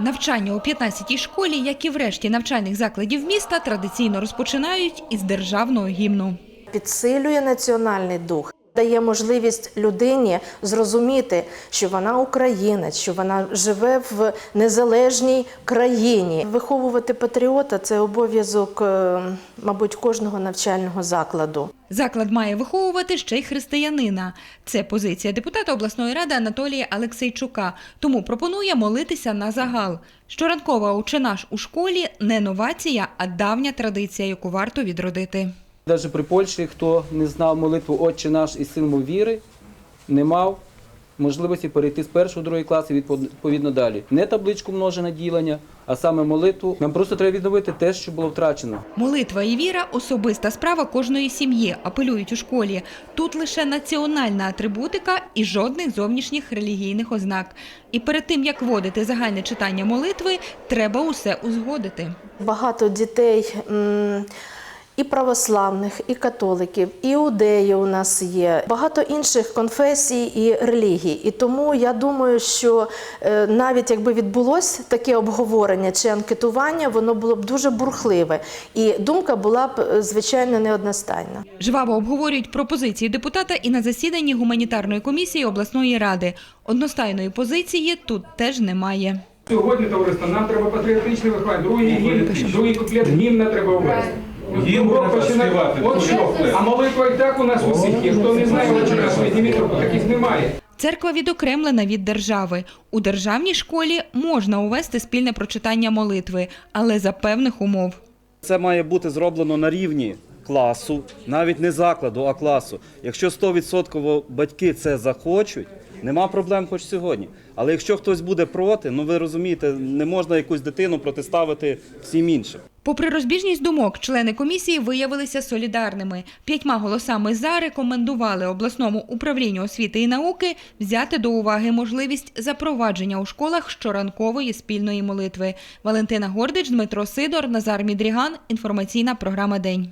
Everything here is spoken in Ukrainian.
Навчання у 15-й школі, як і в решті навчальних закладів міста, традиційно розпочинають із державного гімну. підсилює національний дух, дає можливість людині зрозуміти, що вона українець, що вона живе в незалежній країні. Виховувати патріота це обов'язок, е, мабуть, кожного навчального закладу. Заклад має виховувати ще й християнина. Це позиція депутата обласної ради Анатолія Алексейчука. Тому пропонує молитися на загал. Щоранкова ученаш у школі не новація, а давня традиція, яку варто відродити. Навіть при Польщі, хто не знав молитву Отче наш і син мов віри, не мав можливості перейти з першого до другої класи відповідно далі. Не табличку множене ділення, а саме молитву. Нам просто треба відновити те, що було втрачено. Молитва і віра особиста справа кожної сім'ї, апелюють у школі. Тут лише національна атрибутика і жодних зовнішніх релігійних ознак. І перед тим як вводити загальне читання молитви, треба усе узгодити. Багато дітей м, і православних, і католиків, і іудеї у нас є, багато інших конфесій і релігій. І тому я думаю, що е, навіть якби відбулось таке обговорення чи анкетування, воно було б дуже бурхливе. І думка була б, е, звичайно, неодностайна. Жваво обговорюють пропозиції депутата і на засіданні гуманітарної комісії обласної ради. Одностайної позиції тут теж немає. Сьогодні, товариство, нам треба патріотичне виховання. Другий гімн, другий куплет гімна треба ввести. Гімн треба співати, От що, а молитва і так у нас у всіх є. Хто не знає, отче наш, підніміть руку, таких немає. Церква відокремлена від держави. У державній школі можна увести спільне прочитання молитви, але за певних умов. Це має бути зроблено на рівні класу, навіть не закладу, а класу. Якщо 100% батьки це захочуть, нема проблем хоч сьогодні. Але якщо хтось буде проти, ну ви розумієте, не можна якусь дитину протиставити всім іншим. Попри розбіжність думок, члени комісії виявилися солідарними. П'ятьма голосами за рекомендували обласному управлінню освіти і науки взяти до уваги можливість запровадження у школах щоранкової спільної молитви. Валентина Гордич, Дмитро Сидор, Назар Мідріган. Інформаційна програма День.